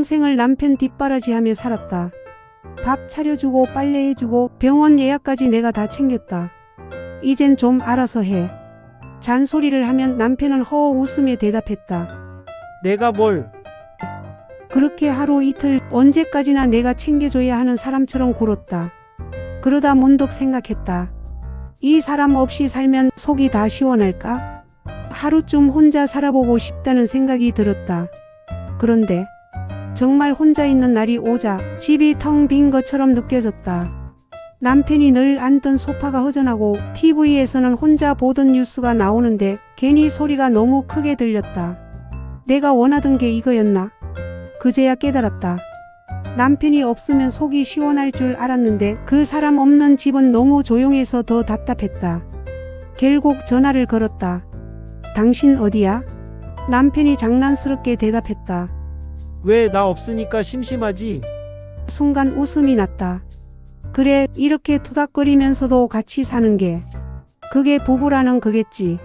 평생을 남편 뒷바라지하며 살았다. 밥 차려주고 빨래해주고 병원 예약까지 내가 다 챙겼다. 이젠 좀 알아서 해. 잔소리를 하면 남편은 허어 웃으며 대답했다. 내가 뭘? 그렇게 하루 이틀 언제까지나 내가 챙겨줘야 하는 사람처럼 굴었다. 그러다 문득 생각했다. 이 사람 없이 살면 속이 다 시원할까? 하루쯤 혼자 살아보고 싶다는 생각이 들었다. 그런데 정말 혼자 있는 날이 오자 집이 텅 빈 것처럼 느껴졌다. 남편이 늘 앉던 소파가 허전하고 TV에서는 혼자 보던 뉴스가 나오는데 괜히 소리가 너무 크게 들렸다. 내가 원하던 게 이거였나? 그제야 깨달았다. 남편이 없으면 속이 시원할 줄 알았는데 그 사람 없는 집은 너무 조용해서 더 답답했다. 결국 전화를 걸었다. 당신 어디야? 남편이 장난스럽게 대답했다. 왜 나 없으니까 심심하지? 순간 웃음이 났다. 그래, 이렇게 투닥거리면서도 같이 사는 게. 그게 부부라는 거겠지.